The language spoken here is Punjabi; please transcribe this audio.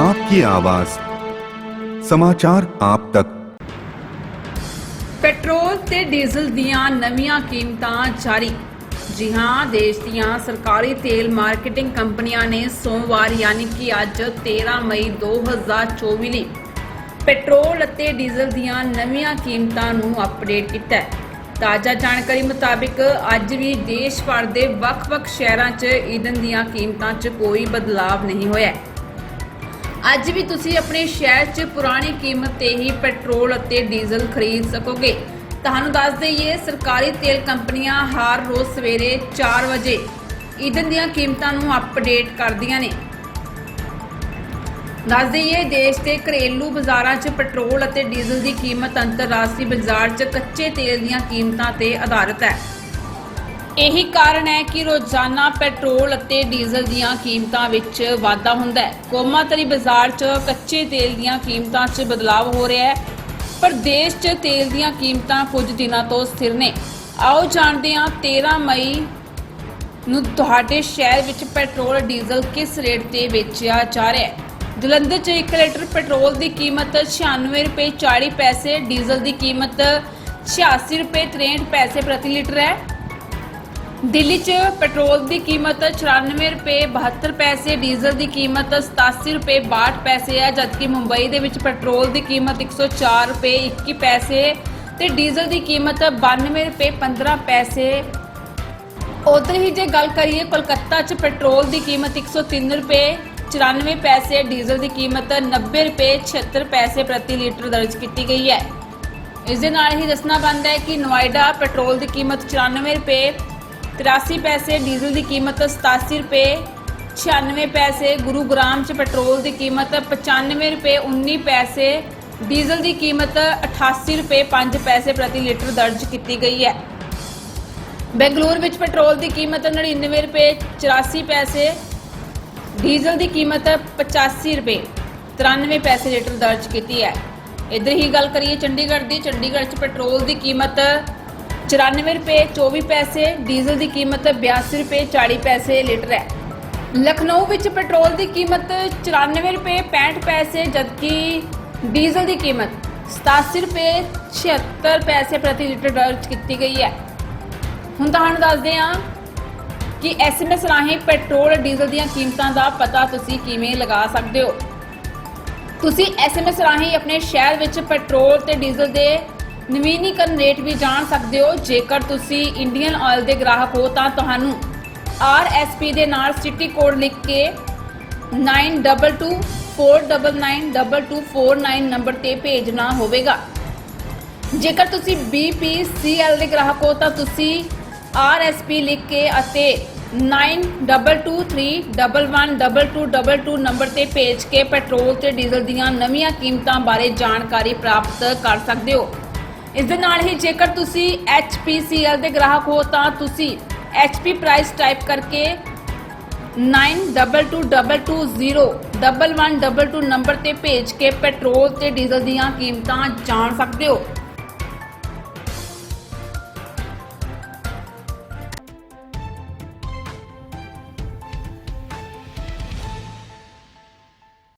आपकी आवाज समाचार आप तक ਪੈਟਰੋਲ ਤੇ ਡੀਜ਼ਲ ਦੀਆਂ ਨਵੀਆਂ ਕੀਮਤਾਂ ਜਾਰੀ ਜੀ ਹਾਂ ਦੇਸ਼ ਦੀਆਂ ਸਰਕਾਰੀ ਤੇਲ ਮਾਰਕੀਟਿੰਗ ਕੰਪਨੀਆਂ ਨੇ ਸੋਮਵਾਰ ਯਾਨੀ ਕਿ ਅੱਜ 13 ਮਈ 2024 ਲਈ ਪੈਟਰੋਲ ਅਤੇ ਡੀਜ਼ਲ ਦੀਆਂ ਨਵੀਆਂ ਕੀਮਤਾਂ ਨੂੰ ਅਪਡੇਟ ਕੀਤਾ ਹੈ ਤਾਜ਼ਾ ਜਾਣਕਾਰੀ ਮੁਤਾਬਿਕ ਅੱਜ ਵੀ ਦੇਸ਼ ਭਰ ਦੇ ਵੱਖ-ਵੱਖ ਸ਼ਹਿਰਾਂ 'ਚ ਈਂਧਨ ਦੀਆਂ ਕੀਮਤਾਂ 'ਚ ਕੋਈ ਬਦਲਾਅ ਨਹੀਂ ਹੋਇਆ ਹੈ ਅੱਜ ਵੀ ਤੁਸੀਂ ਆਪਣੇ ਸ਼ਹਿਰ 'ਚ ਪੁਰਾਣੀ ਕੀਮਤ ਤੇ ਹੀ ਪੈਟਰੋਲ ਅਤੇ ਡੀਜ਼ਲ ਖਰੀਦ ਸਕੋਗੇ। ਤੁਹਾਨੂੰ ਦੱਸ ਦਈਏ, ਸਰਕਾਰੀ ਤੇਲ ਕੰਪਨੀਆਂ ਹਰ ਰੋਜ਼ ਸਵੇਰੇ 4 ਵਜੇ ਈਂਧਨ ਦੀਆਂ ਕੀਮਤਾਂ ਨੂੰ ਅਪਡੇਟ ਕਰਦੀਆਂ ਨੇ। ਦੱਸ ਦਈਏ, ਦੇਸ਼ ਦੇ ਘਰੇਲੂ ਬਾਜ਼ਾਰਾਂ 'ਚ ਪੈਟਰੋਲ ਅਤੇ ਡੀਜ਼ਲ ਦੀ ਕੀਮਤ ਅੰਤਰਰਾਸ਼ਟਰੀ ਬਾਜ਼ਾਰ 'ਚ ਕੱਚੇ ਤੇਲ ਦੀਆਂ ਕੀਮਤਾਂ ਤੇ ਆਧਾਰਿਤ ਹੈ। ਇਹੀ ਕਾਰਨ ਹੈ ਕਿ ਰੋਜ਼ਾਨਾ ਪੈਟਰੋਲ ਅਤੇ ਡੀਜ਼ਲ ਦੀਆਂ ਕੀਮਤਾਂ ਵਿੱਚ ਵਾਧਾ ਹੁੰਦਾ ਹੈ। ਕੋਮਾਤਰੀ ਬਾਜ਼ਾਰ 'ਚ ਕੱਚੇ ਤੇਲ ਦੀਆਂ ਕੀਮਤਾਂ 'ਚ ਬਦਲਾਅ ਹੋ ਰਿਹਾ ਹੈ। ਪਰ ਦੇਸ਼ 'ਚ ਤੇਲ ਦੀਆਂ ਕੀਮਤਾਂ ਕੁਝ ਦਿਨਾਂ ਤੋਂ ਸਥਿਰ ਨੇ। ਆਓ ਜਾਣਦੇ ਹਾਂ 13 ਮਈ ਨੂੰ ਤੁਹਾਡੇ ਸ਼ਹਿਰ ਵਿੱਚ ਪੈਟਰੋਲ, ਡੀਜ਼ਲ ਕਿਸ ਰੇਟ ਤੇ ਵੇਚਿਆ ਜਾ ਰਿਹਾ ਹੈ। ਜਲੰਧਰ 'ਚ 1 ਲੀਟਰ ਪੈਟਰੋਲ ਦੀ ਕੀਮਤ 96 ਰੁਪਏ 40 ਪੈਸੇ, ਡੀਜ਼ਲ ਦੀ ਕੀਮਤ 86 ਰੁਪਏ 63 ਪੈਸੇ ਪ੍ਰਤੀ ਲੀਟਰ ਹੈ। ਦਿੱਲੀ 'ਚ ਪੈਟਰੋਲ ਦੀ ਕੀਮਤ 94 ਰੁਪਏ 72 ਪੈਸੇ, ਡੀਜ਼ਲ ਦੀ ਕੀਮਤ 87 ਰੁਪਏ 62 ਪੈਸੇ ਹੈ ਜਦਕਿ ਮੁੰਬਈ ਦੇ ਵਿੱਚ ਪੈਟਰੋਲ ਦੀ ਕੀਮਤ 104 ਰੁਪਏ 21 ਪੈਸੇ ਤੇ ਡੀਜ਼ਲ ਦੀ ਕੀਮਤ 92 ਰੁਪਏ 15 ਪੈਸੇ। ਉਧਰ ਹੀ ਜੇ ਗੱਲ ਕਰੀਏ, ਕੋਲਕਾਤਾ 'ਚ ਪੈਟਰੋਲ ਦੀ ਕੀਮਤ 103 ਰੁਪਏ 94 ਪੈਸੇ, ਡੀਜ਼ਲ ਦੀ ਕੀਮਤ 90 ਰੁਪਏ 76 ਪੈਸੇ ਪ੍ਰਤੀ ਲੀਟਰ ਦਰਜ ਕੀਤੀ ਗਈ ਹੈ। ਇਸ ਦੇ ਨਾਲ ਹੀ ਦੱਸਣਾ ਬਣਦਾ ਹੈ ਕਿ ਨੋਇਡਾ ਪੈਟਰੋਲ ਦੀ ਕੀਮਤ 94 ਰੁਪਏ 83 ਪੈਸੇ, ਡੀਜ਼ਲ ਦੀ ਕੀਮਤ 87 ਰੁਪਏ 96 ਪੈਸੇ ਗੁਰੂਗ੍ਰਾਮ 'ਚ ਪੈਟਰੋਲ ਦੀ ਕੀਮਤ 95 ਰੁਪਏ 19 ਪੈਸੇ, ਡੀਜ਼ਲ ਦੀ ਕੀਮਤ 88 ਰੁਪਏ 5 ਪੈਸੇ ਪ੍ਰਤੀ ਲੀਟਰ ਦਰਜ ਕੀਤੀ ਗਈ ਹੈ। ਬੈਂਗਲੁਰੂ ਵਿੱਚ ਪੈਟਰੋਲ ਦੀ ਕੀਮਤ 99 ਰੁਪਏ 84 ਪੈਸੇ, ਡੀਜ਼ਲ ਦੀ ਕੀਮਤ 85 ਰੁਪਏ 93 ਪੈਸੇ ਲੀਟਰ ਦਰਜ ਕੀਤੀ ਹੈ। ਇਧਰ ਹੀ ਗੱਲ ਕਰੀਏ ਚੰਡੀਗੜ੍ਹ ਦੀ, ਚੰਡੀਗੜ੍ਹ 'ਚ ਪੈਟਰੋਲ ਦੀ ਕੀਮਤ 94 ਰੁਪਏ 24 ਪੈਸੇ, ਡੀਜ਼ਲ ਦੀ ਕੀਮਤ 82 ਰੁਪਏ 40 ਪੈਸੇ ਲੀਟਰ ਹੈ। ਲਖਨਊ ਵਿੱਚ ਪੈਟਰੋਲ ਦੀ ਕੀਮਤ 94 ਰੁਪਏ 65 ਪੈਸੇ, ਜਦਕਿ ਡੀਜ਼ਲ ਦੀ ਕੀਮਤ 87 ਰੁਪਏ 76 ਪੈਸੇ ਪ੍ਰਤੀ ਲੀਟਰ ਦਰਜ ਕੀਤੀ ਗਈ ਹੈ। ਹੁਣ ਤੁਹਾਨੂੰ ਦੱਸਦੇ ਹਾਂ ਕਿ ਐਸਐਮਐਸ ਰਾਹੀਂ ਪੈਟਰੋਲ, ਡੀਜ਼ਲ ਦੀਆਂ ਕੀਮਤਾਂ ਦਾ ਪਤਾ ਤੁਸੀਂ ਕਿਵੇਂ ਲਗਾ ਸਕਦੇ ਹੋ। ਤੁਸੀਂ ਐਸਐਮਐਸ ਰਾਹੀਂ ਆਪਣੇ ਸ਼ਹਿਰ ਵਿੱਚ ਪੈਟਰੋਲ ਤੇ ਡੀਜ਼ਲ ਦੇ ਨਵੀਨੀਕਰਨ ਰੇਟ ਵੀ ਜਾਣ ਸਕਦੇ ਹੋ। ਜੇਕਰ ਤੁਸੀਂ ਇੰਡੀਅਨ ਆਇਲ ਦੇ ਗ੍ਰਾਹਕ ਹੋ, ਤਾਂ ਤੁਹਾਨੂੰ ਆਰਐਸਪੀ ਦੇ ਨਾਲ ਸਿਟੀ ਕੋਡ ਲਿਖ ਕੇ 9224992249 ਨੰਬਰ ਤੇ ਭੇਜਣਾ ਹੋਵੇਗਾ। ਜੇਕਰ ਤੁਸੀਂ BPCL ਦੇ ਗ੍ਰਾਹਕ ਹੋ, ਤਾਂ ਤੁਸੀਂ RSP ਲਿਖ ਕੇ ਅਤੇ 9223112222 ਨੰਬਰ ਤੇ ਭੇਜ ਕੇ ਪੈਟਰੋਲ ਤੇ ਡੀਜ਼ਲ ਦੀਆਂ ਨਵੀਆਂ ਕੀਮਤਾਂ ਬਾਰੇ ਜਾਣਕਾਰੀ ਪ੍ਰਾਪਤ ਕਰ ਸਕਦੇ ਹੋ। ਇਸ ਦੇ ਨਾਲ ਹੀ ਜੇਕਰ ਤੁਸੀਂ HPCL ਦੇ ਗ੍ਰਾਹਕ ਹੋ ਤਾਂ ਤੁਸੀਂ HP ਪ੍ਰਾਈਸ ਟਾਈਪ ਕਰਕੇ 9222011122 ਨੰਬਰ ਤੇ ਭੇਜ ਕੇ ਪੈਟਰੋਲ ਤੇ ਡੀਜ਼ਲ ਦੀਆਂ ਕੀਮਤਾਂ ਜਾਣ ਸਕਦੇ ਹੋ।